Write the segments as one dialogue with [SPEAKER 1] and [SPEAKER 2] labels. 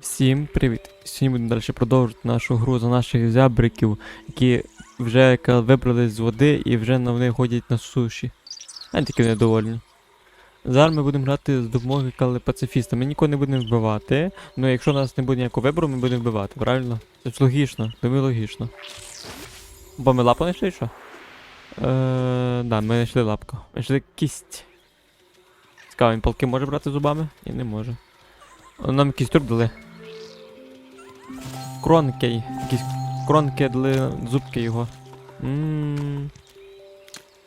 [SPEAKER 1] Всім привіт! Сьогодні будемо далі продовжувати нашу гру за наших зябриків, які вже вибрались з води і вже на вони ходять на суші. А тільки недовольні. Зараз ми будемо грати з допомогою пацифіста. Ми нікого не будемо вбивати, але якщо у нас не буде ніякого вибору, ми будемо вбивати, правильно? Це ж логічно, думаю логічно. Бо ми лапу знайшли, що? Е, да, ми знайшли лапку. Ми знайшли кість. Цікаво, він палки може брати зубами? Ні, не може. Нам якийсь труп дали. Кронкей. Якісь кронки дали зубки його. Ммм.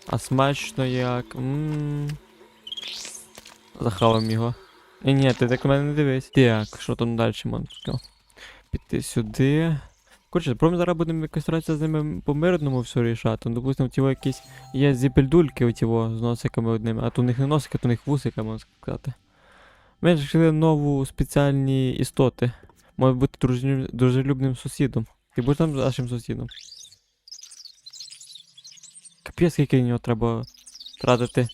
[SPEAKER 1] А смачно як. Ммм. Захавам його. Ні, ні, ти так на мене не дивись. Так, що там далі можна? Піти сюди. Коротше, про зараз будемо якось старатися з ними по мирному все рішати. Ну, допустимо, ті якісь є зіпельдульки оті во, з носиками одними, а то у них не носики, а то у них вусика, можна сказати. Ми знайшли нову спеціальні істоти. Може бути дружелюб- дружелюбним сусідом. Ти будеш там нашим сусідом. Капець, скільки нього треба тратити.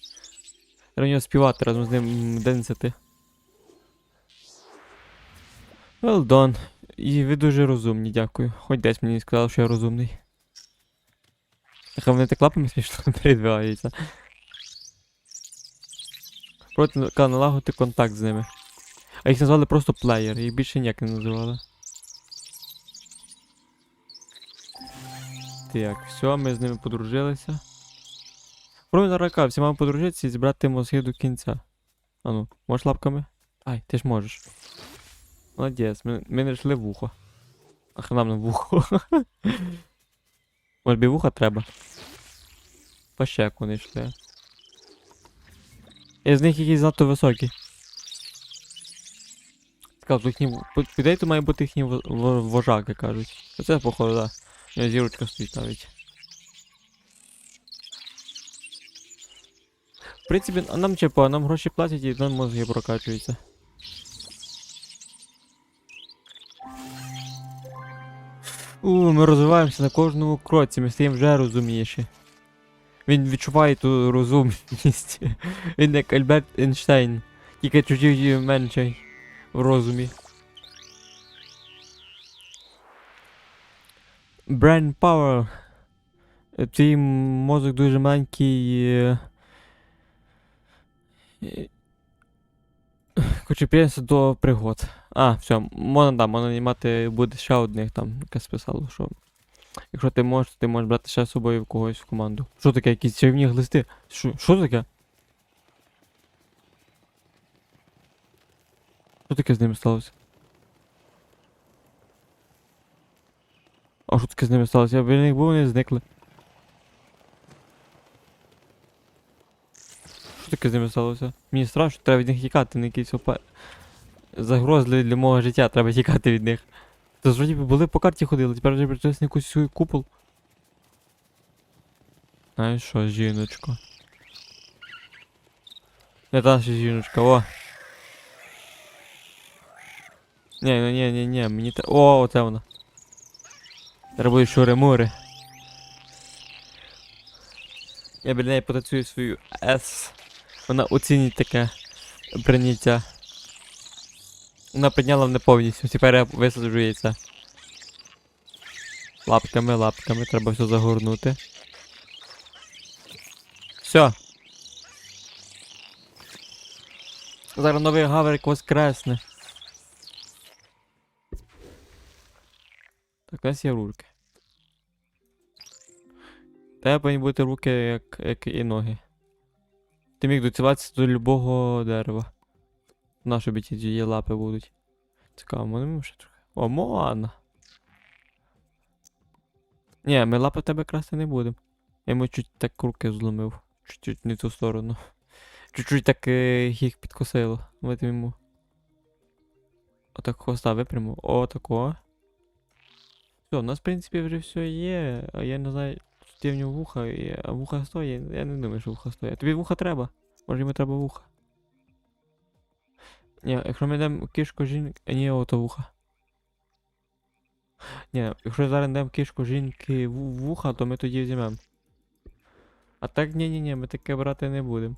[SPEAKER 1] Треба нього співати разом з ним денсити. Well done. І ви дуже розумні, дякую. Хоч десь мені сказав, що я розумний. Нехай вони так лапами смішно передвигаються. Проти налагодити контакт з ними. А їх назвали просто плеєр, їх більше ніяк не називали. Так, все, ми з ними подружилися. Пробуй рака, всі маємо подружитися і зібрати мозги до кінця. Ану, можеш лапками? Ай, ти ж можеш. Молодець, ми, ми не йшли вухо. Ах, нам на вухо. Може, бі вуха треба. По щеку не йшли. І з них якісь занадто високі. Сказав, їхні... в- по- Підей має бути їхній во- во- вожак, як кажуть. Оце походу, да. У нього зірочка стоїть навіть. В принципі, а нам чепа, нам гроші платять і нам мозги прокачуються. У, ми розвиваємося на кожному кроці, ми стаємо вже розумніші. Він відчуває ту розумність. Він як Альберт Ейнштейн, тільки чуть менший в розумі. Brain Power. Твій мозок дуже маленький. е, до пригод. А, все, можна, да, можна наймати буде ще одних там, яке списало, що. Якщо ти можеш, то ти можеш брати ще з собою в когось в команду. Що таке, якісь чарівні глисти? Що таке? Що таке з ними сталося? А що таке з ними сталося? Я біля них був, вони зникли. Що таке з ними сталося? Мені страшно, треба від них тікати, на якісь опа... загрозливі для мого життя, треба тікати від них. То ж були по карті ходили, тепер вже прийшли на якусь купол. Знаєш що, жіночко? Не та ще жіночка, о! Ні, ну ні, ні, ні, мені та. О, оце вона. Треба шури-мури. Я біля неї потанцюю свою S. Вона оцінить таке прийняття. Вона підняла мене повністю, тепер я висаджу яйця. Лапками, лапками, треба все загорнути. Все. Зараз новий гаврик. Так, нас є руки. Тебе повинні бути руки, як, як і ноги. Ти міг доцілатися до любого дерева. Наші біті є лапи будуть. Цікаво, можемо ще трохи. О, Моана. Ні, ми лапи тебе красти не будемо. Я йому чуть так руки зломив. Чуть-чуть не ту сторону. Чуть-чуть так е, їх підкосило. Ми йому. Отак хвоста випряму. О, тако. Все, у нас, в принципі, вже все є. Я не знаю, чи в нього вуха, а вуха стоїть. Я не думаю, що вуха стоїть. Тобі вуха треба? Може йому треба вуха? Ні, якщо ми йдемо кішку жінки. Ні, ото вуха. Ні, якщо зараз йдемо кішку жінки вуха, то ми тоді візьмемо. А так ні, ні, ні, ми таке брати не будемо.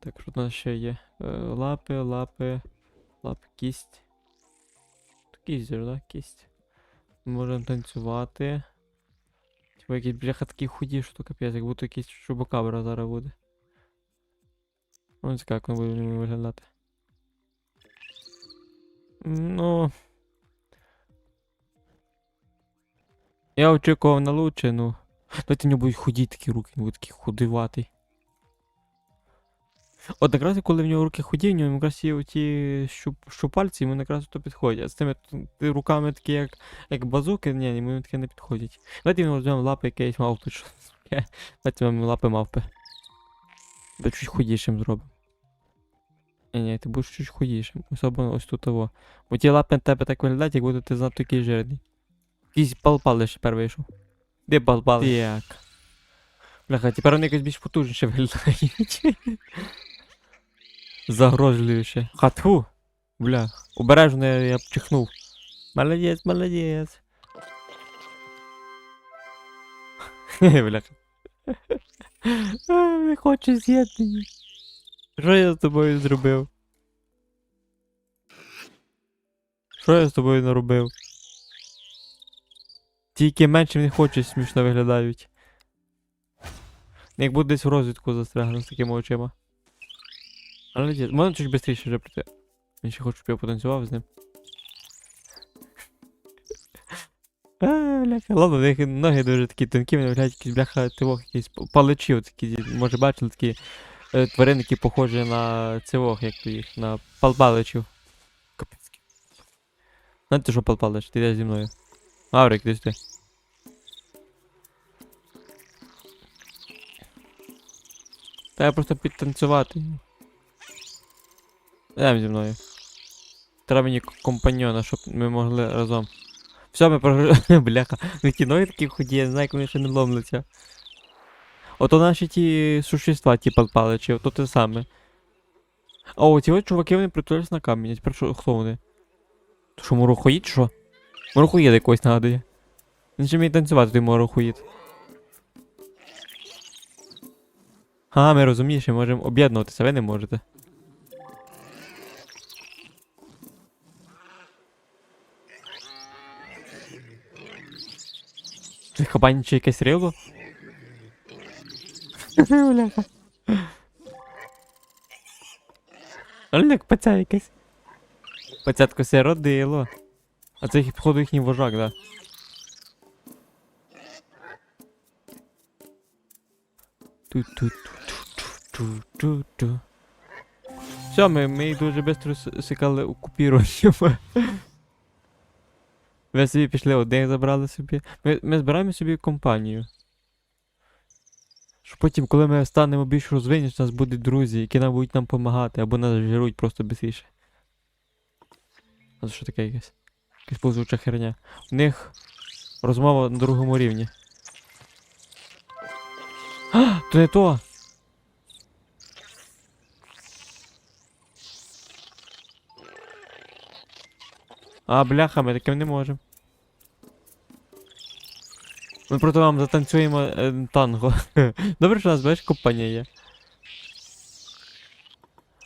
[SPEAKER 1] Так, що в нас ще є? Лапи, лапи, лап, кість. Кість же, да? Кість. Ми можемо танцювати. Типа якісь бляха такі худі, що капець, як будто якийсь чубокабра зараз буде. Ось як воно буде мені виглядати. Ну. Я очікував на лучше, ну. В нього будуть худі такі руки, він буде такий худиватий. От якраз коли в нього руки худі, в нього якраз є оті щуп, щупальці, йому якраз то підходять. А з тими руками такі, як, як базуки, ні, йому таке не підходять. Давайте йому візьмемо лапи якоїсь мавпи. Що таке? Давайте візьмемо лапи мавпи. Та чуть худішим зробимо. Ні, ні, ти будеш чуть худішим. Особливо ось тут того. Бо ті лапи на тебе так виглядають, як будто ти знав такий жирний. Якийсь палпал лише тепер вийшов. Де палпал? Так. Бляха, тепер вони якось більш потужніше виглядають. Загрозливіше. Хатфу. Бля. Обережно я, я чихнув. Молодець, молодець. Бляха. А, Не хочу з'єднання. Що я з тобою зробив? Що я з тобою наробив? Тільки менше не хочуть смішно виглядають. Як буде десь в розвідку застрягну з такими очима. Але можна чуть швидше вже прийти. Він ще хоче, щоб я потанцював з ним. Бляха. Ладно, них ноги дуже такі тонкі, вони виглядають якісь бляха тивох, якісь паличі, такі, може бачили такі е, тварини, які похожі на цивох, як то їх, на палпаличів. Капець. Знаєте, що палпалич? Ти йдеш зі мною. Аврик, ти сюди. Треба просто підтанцювати. Йдемо зі мною. Треба мені к- компаньйона, щоб ми могли разом. Все, ми програли. Бляха. Ну ті ноги такі худі, я не знаю, як вони ще не ломляться. Ото наші ті существа, ті палпаличі, ото те саме. О, ті от чуваки вони притулились на камінь. Тепер що, хто вони? То що, морохоїд, що? Морохоїд якось нагадує. Він ще вміє танцювати, той морохоїд. А, ми розумніше, можемо об'єднуватися, ви не можете. Це кабаніче якесь рило? Бляха. Але як паця якесь. Пацятко все родило. А це походу, їхній вожак, да. Ту-ту-ту-ту-ту-ту-ту. Все, ми, ми їх дуже швидко сикали окупіруємо. Ви собі пішли одних забрали собі. Ми, ми збираємо собі компанію. Щоб потім, коли ми станемо більш розвинені, у нас будуть друзі, які нам будуть нам допомагати, або нас жирують просто бистріше. А це що таке якесь? Якась повзуча херня. У них розмова на другому рівні. А, то не то! А, бляха, ми таким не можемо. Ми проти вам затанцюємо е, танго. Добре, що у нас, бачиш, компанія є.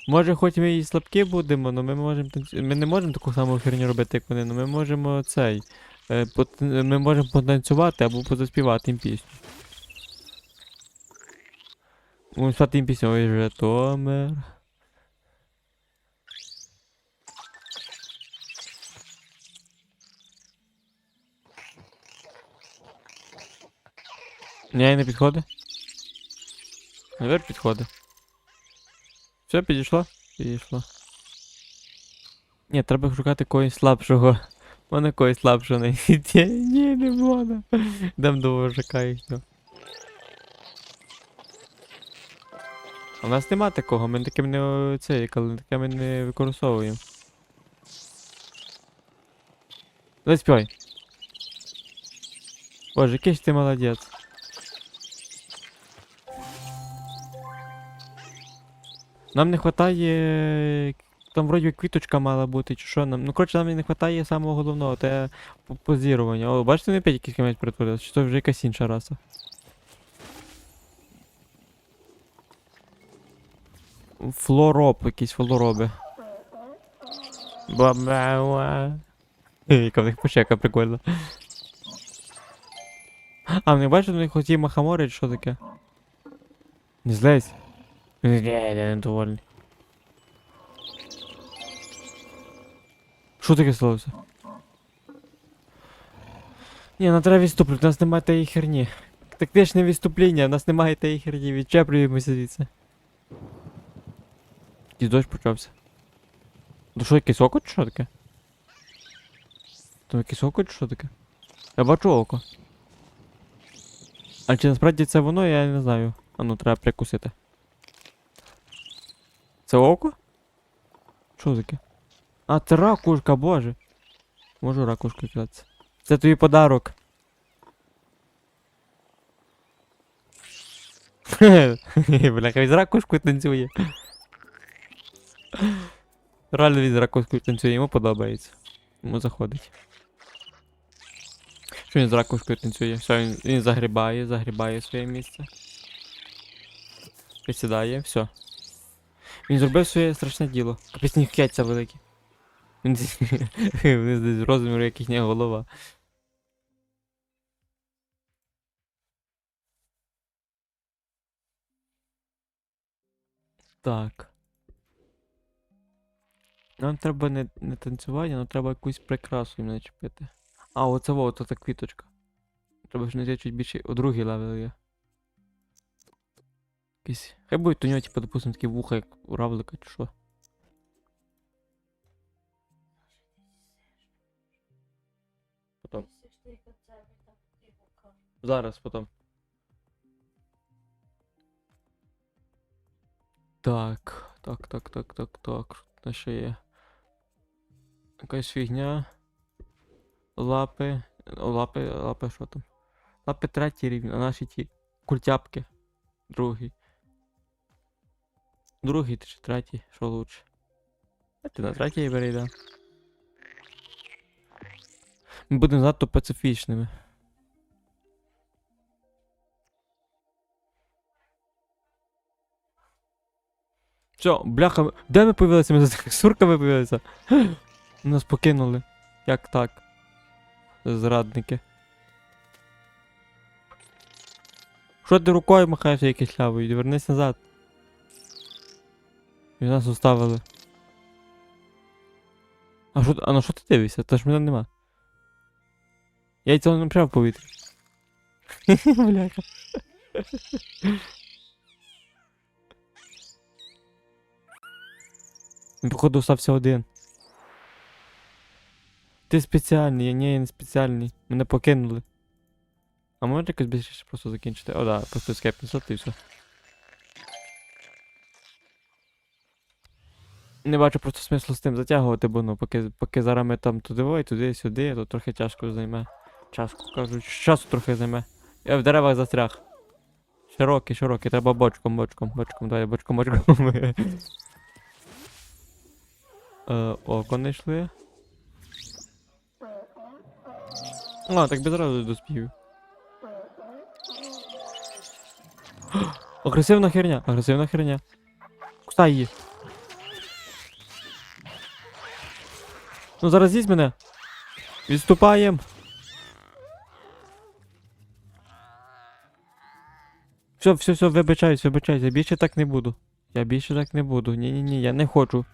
[SPEAKER 1] Може, хоч ми і слабкі будемо, але ми можемо танцю... Ми не можемо таку саму херню робити, як вони, але ми можемо цей. Е, пот... Ми можемо потанцювати або позаспівати їм пісню. Спати їм пісню, ой, Житомир. Ні, не підходить. Наверх підходить. Все, підійшло? Підійшло. Ні, треба шукати когось слабшого. Мене когось слабшого знайти. Ні, не можна. Дам до вожака їхнього. В нас нема такого, ми таким не це, таке ми не використовуємо. Заспівай. Боже, який ж ти молодець. Нам не хватає. Там вроді квіточка мала бути, чи що нам. Ну, коротше, нам не хватає самого головного, те по- позірування. О, бачите, не опять якийсь камець притворився, чи це вже якась інша раса. Флороп, якісь флороби. Ба-ба-ва. Яка в них пошека прикольна. А, не бачиш, у них оті махамори, чи що таке? Не злезь. Ні, я недовольний. Що таке сталося? Ні, нам треба відступлювати, у нас немає тієї херні. Тактичне відступлення, у нас немає тієї херні, відчеплюємося звідси. І дощ почався. То що, якийсь око чи що таке? То якийсь око чи що таке? Я бачу око. А чи насправді це воно, я не знаю. А ну, треба прикусити. Це око? Що таке? А, це ракушка, боже. Можу ракушкою казатися. Це тобі подарок. Бляха, він з ракушкою танцює. Реально він з ракушкою танцює, йому подобається. Йому заходить. Що він з ракушкою танцює? Все, він, він загрібає, загрібає своє місце. Присідає, все. Він зробив своє страшне діло. Капець нігтяться великі. Він десь- розміру, як їхня голова. Так. Нам треба не, не танцювання, нам треба якусь прикрасу їм начепити. А, оце во, оце квіточка. Треба ж знайти чуть більше. О, другий левел є. Якийсь. Хай будуть у нього, типу, допустим, такі вуха, як у равлика, чи що. Потом. Зараз, потом. Так, так, так, так, так, так. Що ще є? Якась фігня. Лапи. Лапи, лапи, що там? Лапи третій рівень, а наші ті культяпки. Другий. Другий чи третій, що лучше? А ти на третій да. Ми будемо занадто пацифічними. Все, бляха, де ми появилися? Ми з сурками появилися. Нас покинули. Як так? Зрадники. Що ти рукою махаєш якийсь лявою? Вернись назад. І нас оставили. А що, а на що ти дивишся? Та ж мене нема. Я цього не прямо в повітрі. Бляха. Він, походу, остався один. Ти спеціальний, я ні, я не спеціальний. Мене покинули. А може якось більше просто закінчити? О, да, просто escape несати і все. Не бачу просто смислу з тим затягувати, бо ну, поки, поки зараз ми там туди ой, туди, сюди, то трохи тяжко займе. Часку кажуть, часу трохи займе. Я в деревах застряг. Широкий, широкий, треба бочком, бочком, бочком, давай, бочком, бочком. Е, не йшли. А, так би зразу доспів. Агресивна херня, агресивна херня. Кусай її. Ну зараз з'їсть мене. Відступаєм. Все, все, все, вибачаюсь, вибачаюсь, я більше так не буду. Я більше так не буду. Ні-ні-ні, я не хочу.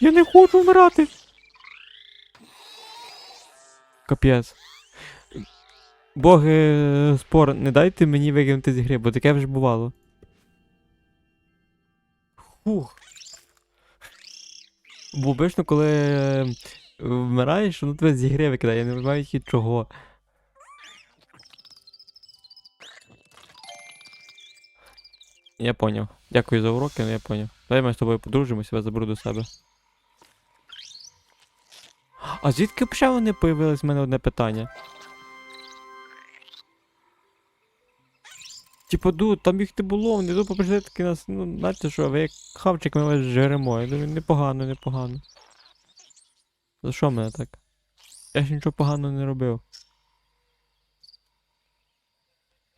[SPEAKER 1] Я не хочу вмирати. Капець. Боги е, спор, не дайте мені викинути з гри, бо таке вже бувало. Фух. Бо обично, коли е, вмираєш, воно тебе з гри викидає, я не розумію чого. Я поняв. Дякую за уроки, але я поняв. Давай ми з тобою подружимося, я заберу до себе. А звідки ще вони появились в мене одне питання? Типу, ду, там їх не було, вони ду побежди таки нас, ну, знаєте що, ви як хавчик ми вас жеремо. Я думаю, непогано, непогано. За що мене так? Я ж нічого поганого не робив.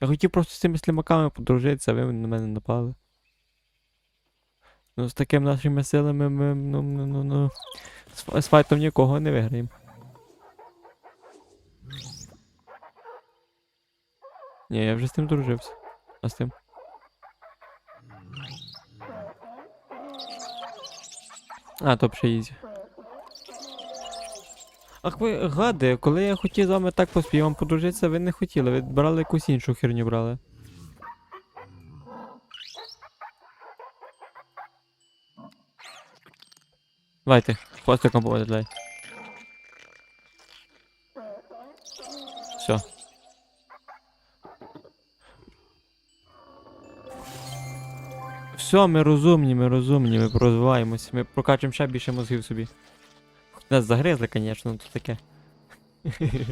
[SPEAKER 1] Я хотів просто з цими слімаками подружитися, а ви на мене напали. Ну, з такими нашими силами ми ну, ну, ну, ну, з файтом нікого не виграємо. Ні, я вже з тим дружився. А з. А, то ізі. Ах ви гади, коли я хотів з вами так поспівам подружитися, ви не хотіли, ви брали якусь іншу херню брали. Давайте, хвостиком поведай. Все. Все, ми розумні, ми розумні, ми розвиваємось, ми прокачуємо ще більше мозгів собі. Нас загризли, звісно, то таке.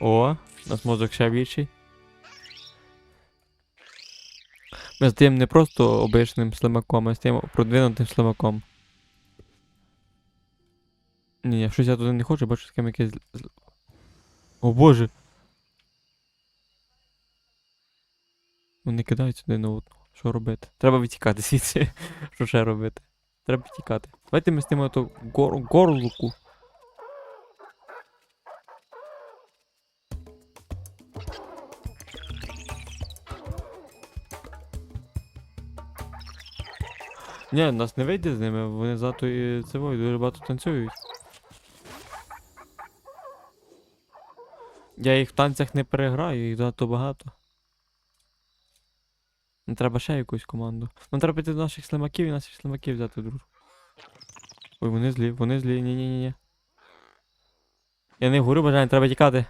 [SPEAKER 1] О, нас мозок ще більший. Ми стаємо не просто обичним слимаком, а стаємо продвинутим слимаком. Ні, щось я туди не хочу, бачу таке якесь. О боже! Вони кидають сюди на одну. Що робити? Треба відтікати звідси. Що ще робити? Треба відтікати. Давайте ми стимо ту гор... горлуку. Ні, нас не вийде з ними, вони зато і це вой, дуже багато танцюють. Я їх в танцях не переграю, їх занадто багато. Не треба ще якусь команду. Нам треба піти до наших слимаків і наших слимаків взяти друг. Ой, вони злі, вони злі, ні-ні-ні. Я не говорю, бажання, треба тікати.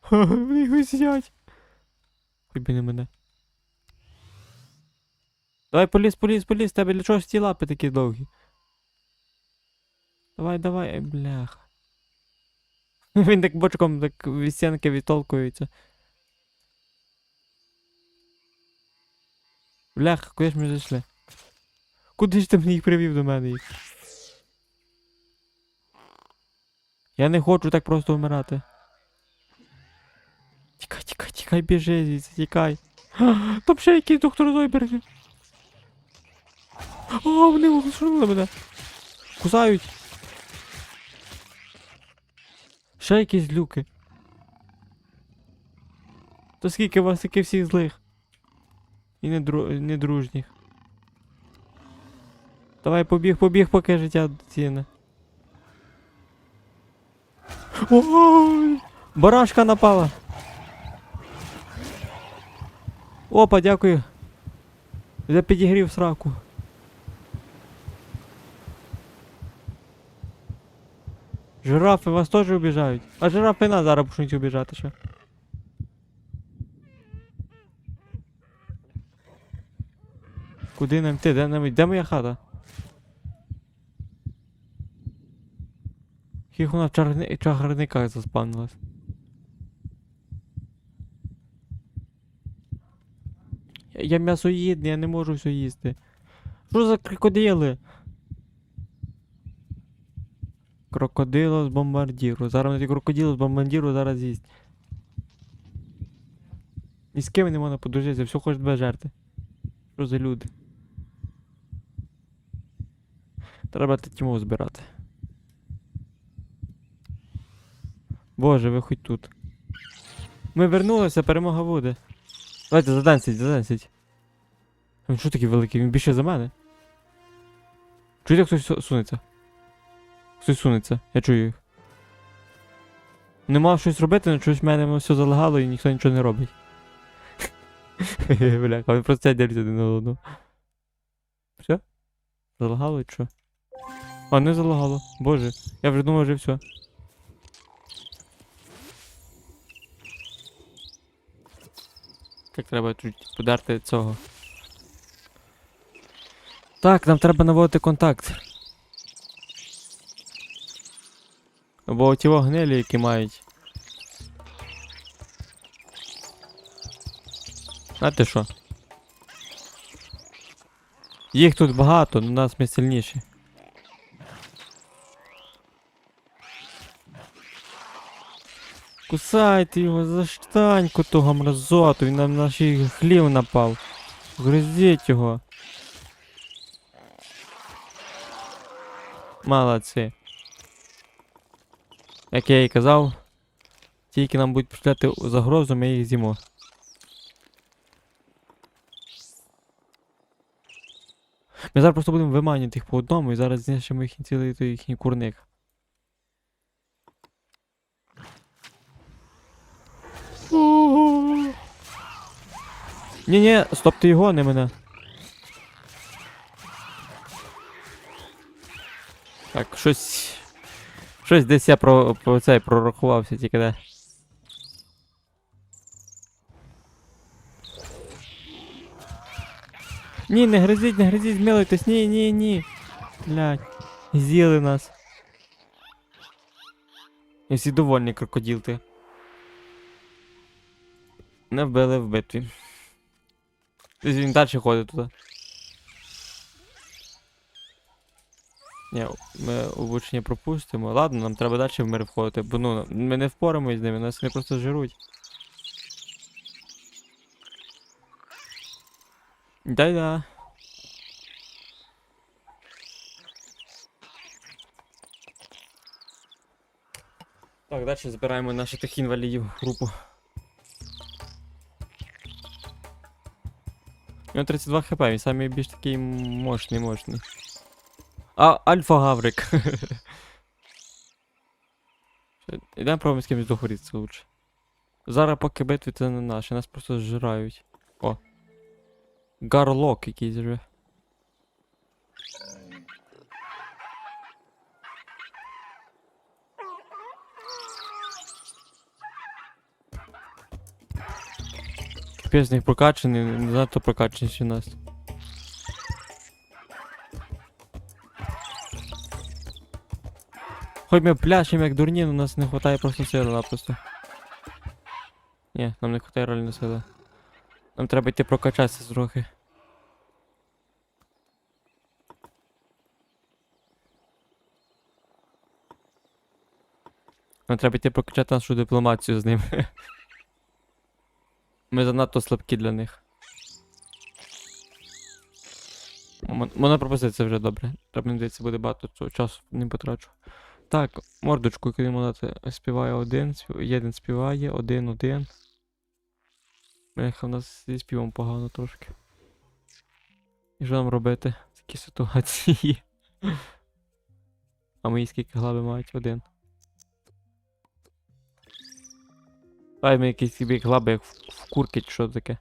[SPEAKER 1] Ха, Вони їх висять. Хоч би не мене. Давай поліз, поліз, поліз, тебе для чого ж ті лапи такі довгі? Давай, давай, ай, бляха. Він так бочком так від стінки відтолкується. Бляха, куди ж ми зайшли? Куди ж ти мені їх привів до мене їх? Я не хочу так просто вмирати. Тікай, тікай, тікай, біжи звідси, тікай. Там ще якийсь доктор Зойберг. О, вони оглушили мене. Кусають. Ще якісь люки. То скільки вас таки всіх злих? І недру... недружніх. Давай побіг, побіг, поки життя ціни. Ой! Барашка напала. Опа, дякую. За підігрів сраку. Жирафи вас теж обіжають. А жирафи нас зараз почнуть обіжати ще. Куди нам йти? Де нам Де моя хата? Їх вона в чарни... чагарниках заспавнилась. Я, я м'ясоїдний, я не можу все їсти. Що за крокодили? Крокодило з бомбардіру. Зараз ті крокодило з бомбардіру зараз з'їсть. Ні з ким не можна подружитися, все хочуть без жерти. Що за люди? Треба тьму збирати. Боже, ви хоч тут. Ми вернулися, перемога буде. Давайте задансіть, задансіть. Він що такий великий? Він більше за мене. Чуєте, хтось сунеться? Хтось сунеться, я чую їх. Не мав щось робити, але щось в мене все залагало і ніхто нічого не робить. Бляха, вони просто сядять один на одного. Все? Залагало чи що? А, не залагало. Боже, я вже думав, вже все. Так треба чуть подерти цього. Так, нам треба наводити контакт. Бо ті гнилі, які мають. Знаєте що? Їх тут багато, але нас ми сильніші. Кусайте його за штаньку того мразоту, він на наш хлів напав. Гризіть його. Молодці. Як я і казав, тільки нам будуть представляти загрозу, ми їх з'їмо. Ми зараз просто будемо виманювати їх по одному і зараз знищимо їхній цілий їхній курник. Ні-ні, стопте його, не мене. Так, щось. Щось десь я про, про цей прорахувався тільки де. Ні, не гризіть, не гризіть, змилуйтесь, ні, ні, ні. Блядь. З'їли нас. І всі довольні крокоділти. Не вбили в битві. Тобто Він далі ходить туди. Ні, ми обучення пропустимо. Ладно, нам треба далі в мир входити, бо ну, ми не впораємось з ними, нас не просто жируть. Да-да. Так, далі збираємо наших тих інвалідів групу. У нього 32 хп, він самий більш такий мощний, мощний. А, Альфа Гаврик. Ідемо пробуємо з кимось договоритися лучше. Зараз поки битви це не наші, нас просто зжирають. О. Гарлок якийсь же. Капець них прокачаний, не занадто прокачаніші нас. Хоч ми пляшемо як дурні, але у нас не вистачає просто сили напросто. Ні, нам не вистачає реально сили. Нам треба йти прокачатися трохи. Нам треба йти прокачати нашу дипломатію з ним. Ми занадто слабкі для них. Можна пропустити вже добре. Треба мені здається, буде багато цього часу не потрачу. Так, мордочку, яку йому дати, співає один, один співає, один, один. Бляха, в нас зі співом погано трошки. І що нам робити в такій ситуації? А мої скільки глави мають? Один. Дай ми якісь собі глаби, як в, курки чи що таке.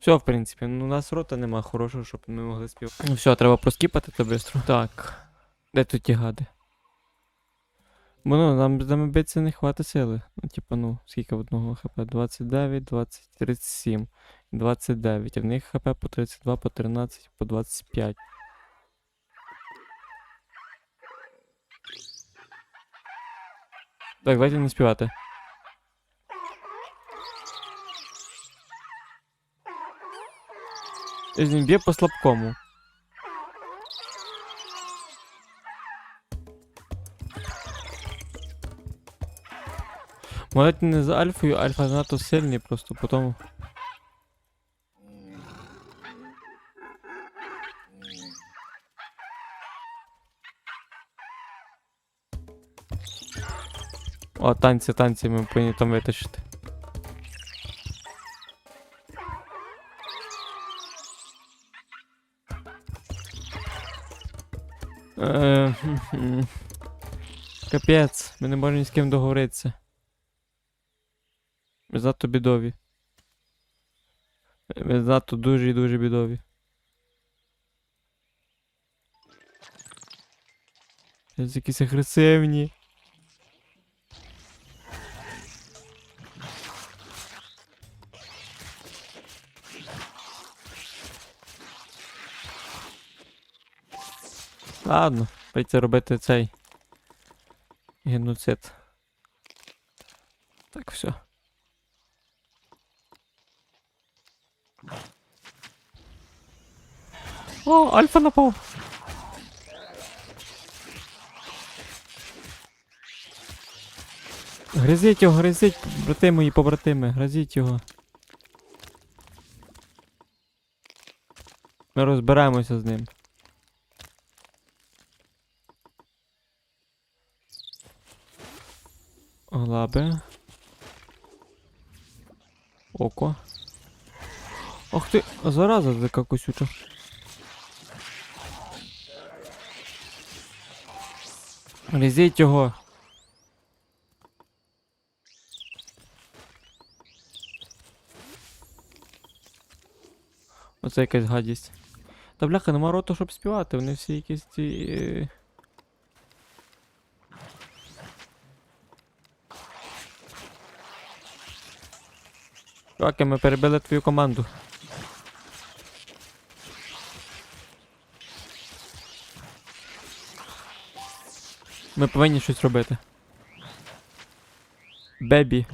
[SPEAKER 1] Все, в принципі, ну у нас рота нема хорошого, щоб ми могли співати. Ну все, треба проскіпати то швидко. Так. Де тут ті гади? Бо ну, нам нами битися не хватить сили. Ну, типа, ну, скільки в одного хп? 29, 20, 37, 29. А в них хп по 32, по 13, по 25. Так, давайте не співати. Він б'є по слабкому. Молодь не з альфою, альфа занадто сильний, просто потім. О, танці, танці, ми повинні там витащити. Капець, ми не можемо ні з ким договоритися. Ми занадто бідові. Ми занадто дуже і дуже бідові. Якісь агресивні. Ладно, прийти робити цей геноцид. Так, все. О, Альфа напав. Гризіть його, гризіть, брати мої побратими, гризіть його. Ми розбираємося з ним. Лаби. Око. Ох ти, зараза така косюча. Різіть його. Оце якась гадість. Та бляха, нема роту, щоб співати, вони всі якісь ці. Чуваки, ми перебили твою команду. Ми повинні щось робити. Бебі.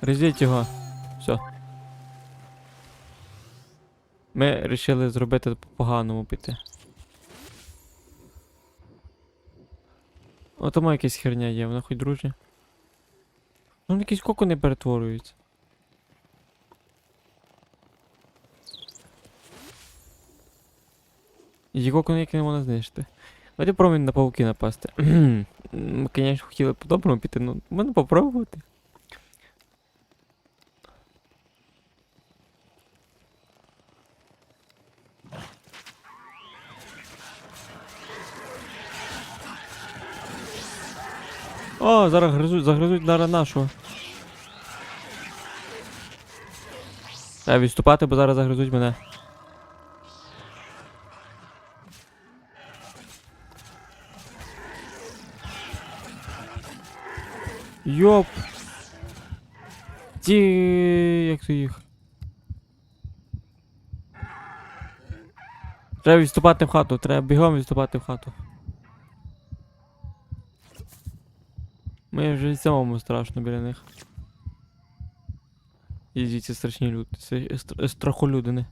[SPEAKER 1] Резіть його. Все. Ми вирішили зробити по-поганому піти. О, тому якась херня є, вона хоч дружня. Ну, якісь коко не перетворюються. І ті не можна знищити. Давайте пробуємо на пауки напасти. Ми, звісно, хотіли по-доброму піти, ну, можна попробувати. О, зараз гризуть, загризуть зараз нашого. Треба відступати, бо зараз загризуть мене. Йоп. Ті, як то їх. Треба відступати в хату, треба бігом відступати в хату. Ми вже самому страшно біля них. І ці страшні люди. Це стр- страхолюдини.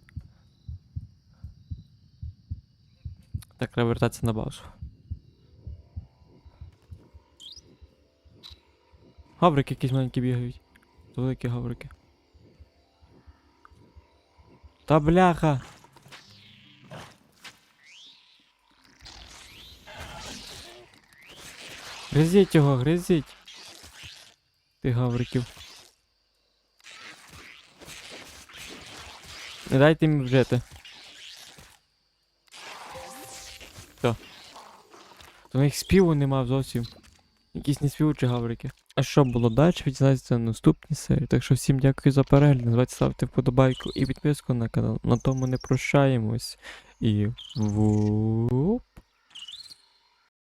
[SPEAKER 1] Так, треба вертатися на базу. Гаврики якісь маленькі бігають. Великі гаврики. Та бляха! Гризіть його, гризіть. Ти гавриків. Не дайте їм жити. Все. То в них співу нема зовсім. Якісь неспівучі гаврики. А що було далі, відзнається на наступній серії. Так що всім дякую за перегляд. Не забувайте ставити вподобайку і підписку на канал. На тому не прощаємось. І в